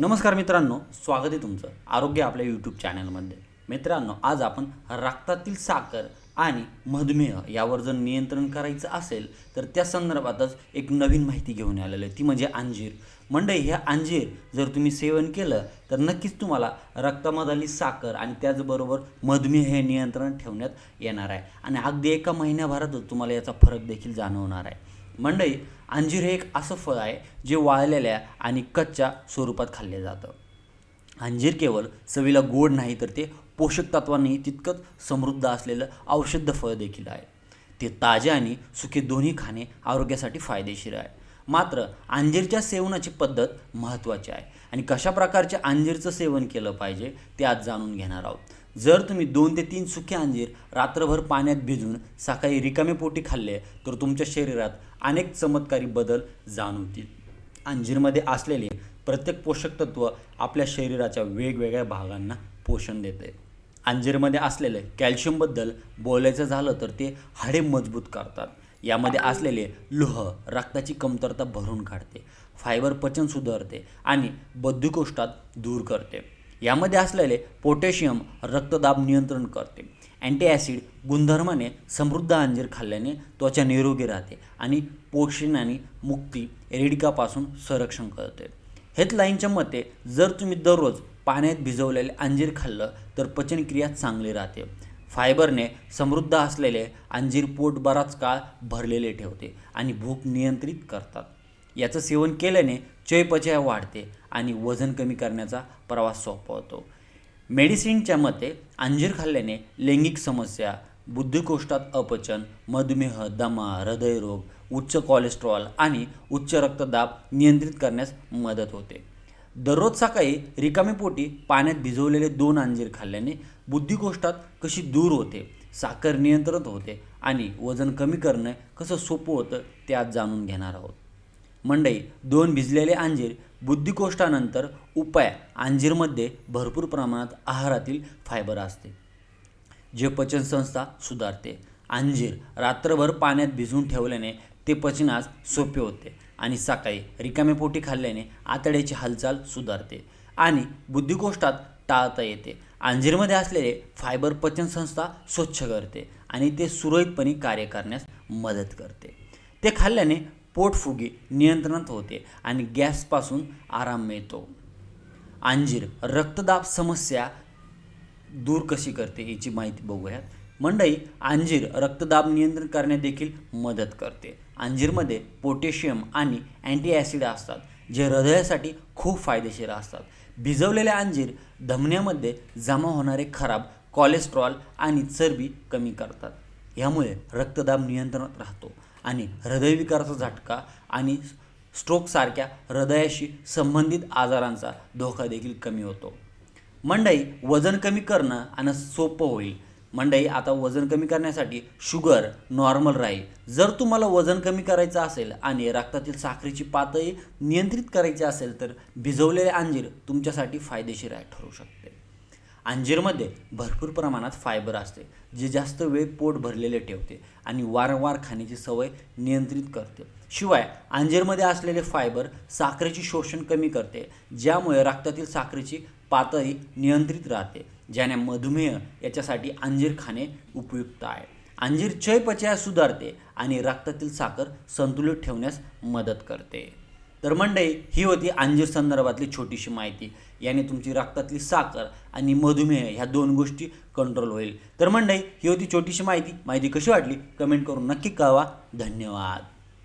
नमस्कार मित्रांनो स्वागत आहे तुमचं आरोग्य आपल्या यूट्यूब चॅनलमध्ये मित्रांनो आज आपण रक्तातील साखर आणि मधुमेह यावर जर नियंत्रण करायचं असेल तर त्या संदर्भातच एक नवीन माहिती घेऊन आलेलं आहे. ती म्हणजे अंजीर. मंडई ह्या अंजीर जर तुम्ही सेवन केलं तर नक्कीच तुम्हाला रक्तामधली साखर आणि त्याचबरोबर मधुमेह हे नियंत्रण ठेवण्यात येणार आहे. आणि अगदी एका महिन्याभरातच तुम्हाला याचा फरक देखील जाणवणार आहे. मंडई अंजीर हे एक असं फळ आहे जे वाळलेल्या आणि कच्च्या स्वरूपात खाल्ले जातं. अंजीर केवळ चवीला गोड नाही तर ते पोषक तत्वांनी तितकंच समृद्ध असलेलं औषध फळ देखील आहे. ते ताजे आणि सुके दोन्ही खाणे आरोग्यासाठी फायदेशीर आहे. मात्र अंजीरच्या सेवनाची पद्धत महत्त्वाची आहे आणि कशा प्रकारच्या अंजीरचं सेवन केलं पाहिजे ते आज जाणून घेणार आहोत. जर तुम्ही दोन ते तीन सुके अंजीर रात्रभर पाण्यात भिजून सकाळी रिकामे पोटी खाल्ले तर तुमच्या शरीरात अनेक चमत्कारी बदल जाणवतील. अंजीरमध्ये असलेले प्रत्येक पोषक तत्व आपल्या शरीराच्या वेगवेगळ्या भागांना पोषण देते. अंजीरमध्ये असलेले कॅल्शियमबद्दल बोलायचं झालं तर ते हाडे मजबूत करतात. यामध्ये असलेले लोह रक्ताची कमतरता भरून काढते फायबर पचन सुधारते आणि बद्धकोष्ठात दूर करते. यामध्ये असलेले पोटॅशियम रक्तदाब नियंत्रण करते. अँटीॲसिड गुणधर्माने समृद्ध अंजीर खाल्ल्याने त्वचा निरोगी राहते आणि पोषण आणि मुक्ती रेडिकापासून संरक्षण करते. हेल्थलाईनच्या मते जर तुम्ही दररोज पाण्यात भिजवलेले अंजीर खाल्लं तर पचनक्रिया चांगली राहते. फायबरने समृद्ध असलेले अंजीर पोट बराच काळ भरलेले ठेवते आणि भूक नियंत्रित करतात. याचं सेवन केल्याने चयपचय वाढते आणि वजन कमी करण्याचा प्रवास सोपा होतो. मेडिसिनच्या मते अंजीर खाल्ल्याने लैंगिक समस्या बुद्धिकोष्ठात अपचन मधुमेह दमा हृदयरोग उच्च कोलेस्ट्रॉल आणि उच्च रक्तदाब नियंत्रित करण्यास मदत होते. दररोज सकाळी रिकामी पोटी पाण्यात भिजवलेले दोन अंजीर खाल्ल्याने बुद्धिकोष्ठात कशी दूर होते साखर नियंत्रित होते आणि वजन कमी करणं कसं सोपं होतं ते आज जाणून घेणार आहोत. मंडई दोन भिजलेले अंजीर बुद्धिकोष्ठानंतर उपाय. अंजीरमध्ये भरपूर प्रमाणात आहारातील फायबर असते. जे पचनसंस्था सुधारते. अंजीर रात्रभर पाण्यात भिजवून ठेवल्याने ते पचनास सोपे होते आणि सकाळी रिकामे पोटी खाल्ल्याने आतड्याची हालचाल सुधारते आणि बुद्धिकोष्ठात टाळता येते. अंजीरमध्ये असलेले फायबर पचनसंस्था स्वच्छ करते आणि ते सुरळीतपणे कार्य करण्यास मदत करते. ते खाल्ल्याने पोटफुगी नियंत्रणात होते आणि गॅसपासून आराम मिळतो. अंजीर रक्तदाब समस्या दूर कशी करते याची माहिती बघूयात. मंडई अंजीर रक्तदाब नियंत्रण करण्यात देखील मदत करते. अंजीरमध्ये पोटॅशियम आणि अँटीॲसिड असतात जे हृदयासाठी खूप फायदेशीर असतात. भिजवलेले अंजीर धमन्यामध्ये जमा होणारे खराब कोलेस्ट्रॉल आणि चरबी कमी करतात. यामुळे रक्तदाब नियंत्रणात राहतो. आणि हृदयविकाराचा झटका आणि स्ट्रोकसारख्या हृदयाशी संबंधित आजारांचा धोका देखील कमी होतो. मंडई वजन कमी करणं आणि सोपं होईल. मंडई आता वजन कमी करण्यासाठी शुगर नॉर्मल राहील. जर तुम्हाला वजन कमी करायचं असेल आणि रक्तातील साखरेची पातळी नियंत्रित करायची असेल तर भिजवलेले अंजीर तुमच्यासाठी फायदेशीर आहे ठरू शकते. अंजीरमध्ये भरपूर प्रमाणात फायबर असते जे जास्त वेळ पोट भरलेले ठेवते आणि वारंवार खाण्याची सवय नियंत्रित करते. शिवाय अंजीरमध्ये असलेले फायबर साखरेचे शोषण कमी करते ज्यामुळे रक्तातील साखरेची पातळी नियंत्रित राहते ज्याने मधुमेह याच्यासाठी अंजीर खाणे उपयुक्त आहे. अंजीर चयपचय सुधारते आणि रक्तातील साखर संतुलित ठेवण्यास मदत करते. तर मंडई ही होती अंजीर संदर्भातली छोटीशी माहिती. याने तुमची रक्तातली साखर आणि मधुमेह ह्या दोन गोष्टी कंट्रोल होईल. तर मंडई ही होती छोटीशी माहिती. माहिती कशी वाटली? कमेंट करून नक्की कळवा. धन्यवाद.